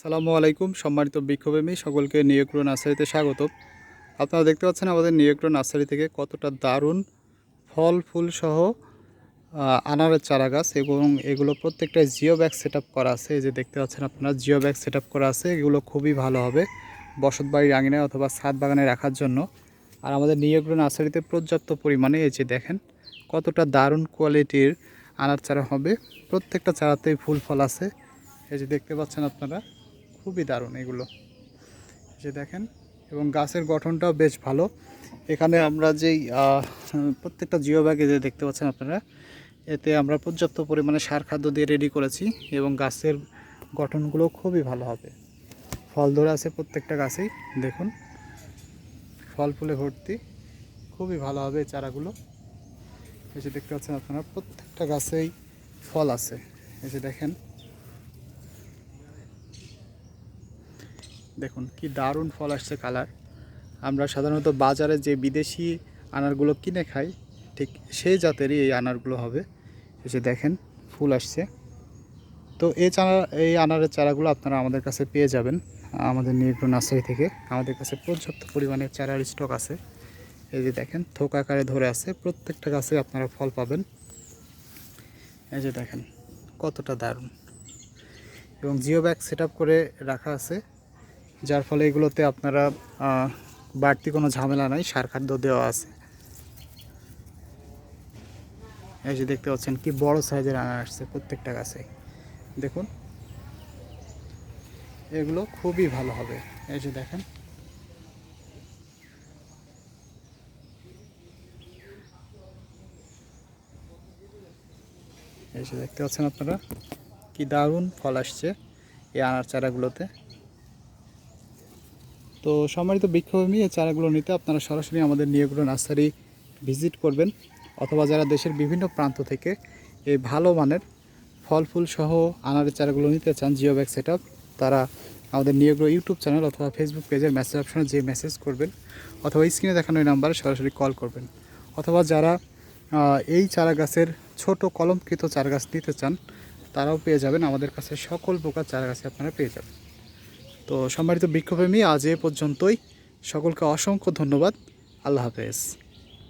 সালামু আলাইকুম, সম্মানিত বিক্ষোভেমী সকলকে নিয়োগ্র নার্সারিতে স্বাগত আপনারা দেখতে পাচ্ছেন আমাদের নিয়োগ্র নার্সারি থেকে কতটা দারুণ ফল, ফুল সহ আনারের চারা গাছ এবং এগুলো প্রত্যেকটা জিও ব্যাগ সেট করা আছে। এই যে দেখতে পাচ্ছেন আপনারা, জিও ব্যাগ সেট করা আছে, এগুলো খুবই ভালো হবে বসত বাড়ির আঙিনায় অথবা ছাদ বাগানে রাখার জন্য। আর আমাদের নিয়োগ্র নার্সারিতে পর্যাপ্ত পরিমাণে এই যে দেখেন কতটা দারুণ কোয়ালিটির আনার চারা হবে। প্রত্যেকটা চারাতেই ফুল, ফল আছে। এই যে দেখতে পাচ্ছেন আপনারা খুবই দারুণ এগুলো। যে দেখেন, এবং গাছের গঠনটাও বেশ ভালো। এখানে আমরা যেই প্রত্যেকটা জিও ব্যাগে যে দেখতে পাচ্ছেন আপনারা, এতে আমরা পর্যাপ্ত পরিমাণে সার খাদ্য দিয়ে রেডি করেছি এবং গাছের গঠনগুলো খুবই ভালো হবে। ফল ধরে আছে প্রত্যেকটা গাছেই, দেখুন। ফল ফুলে ভর্তি, খুবই ভালো হবে চারাগুলো। যে দেখতে পাচ্ছেন আপনারা, প্রত্যেকটা গাছেই ফল আছে। এসে দেখেন দেখুন, কি দারুণ ফল আসছে কালার। আমরা সাধারণত বাজারে যে বিদেশি আনারগুলো কিনে খাই, ঠিক সেই জাতেরই এই আনারগুলো হবে। যে দেখেন, ফুল আসছে। তো এই চারা, এই আনারের চারাগুলো আপনারা আমাদের কাছে পেয়ে যাবেন, আমাদের নির্ভর নার্সারি থেকে। আমাদের কাছে পর্যাপ্ত পরিমাণে চারার স্টক আছে। এই যে দেখেন, থোক আকারে ধরে আছে, প্রত্যেকটা গাছে আপনারা ফল পাবেন। এই যে দেখেন, কতটা দারুণ। এবং জিও ব্যাগ সেট করে রাখা আছে। যার ফলে এগুলোতে আপনারা বাড়তি কোনো ঝামেলা নাই সার খাদ্য দেওয়া আছে। এই যে দেখতে পাচ্ছেন কি বড় সাইজের আনার আসছে প্রত্যেকটা গাছে। দেখুন। এগুলো খুবই ভালো হবে। এই যে দেখেন। এই যে দেখতে পাচ্ছেন আপনারা, কি দারুণ ফল আসছে এই আনার চারাগুলোতে। তো সম্মানিত বিক্ষোভী, এই চারাগুলো নিতে আপনারা সরাসরি আমাদের নিয়োগগুলো নার্সারি ভিজিট করবেন অথবা যারা দেশের বিভিন্ন প্রান্ত থেকে এই ভালো মানের ফল, ফুল সহ আনারের চারাগুলো নিতে চান জিও ব্যাগ সেট তারা আমাদের নিয়োগ্র ইউটিউব চ্যানেল অথবা ফেসবুক পেজের মেসেজ অপশনে যে মেসেজ করবেন অথবা স্ক্রিনে দেখানো এই নাম্বারে সরাসরি কল করবেন। অথবা যারা এই চারা গাছের ছোট কলমকৃত চারা গাছ নিতে চান, তারাও পেয়ে যাবেন। আমাদের কাছে সকল প্রকার চারা গাছ আপনারা পেয়ে যাবেন। তো সম্মানিত বৃক্ষপ্রেমী আজ এ পর্যন্তই। সকলকে অসংখ্য ধন্যবাদ। আল্লাহ হাফেজ।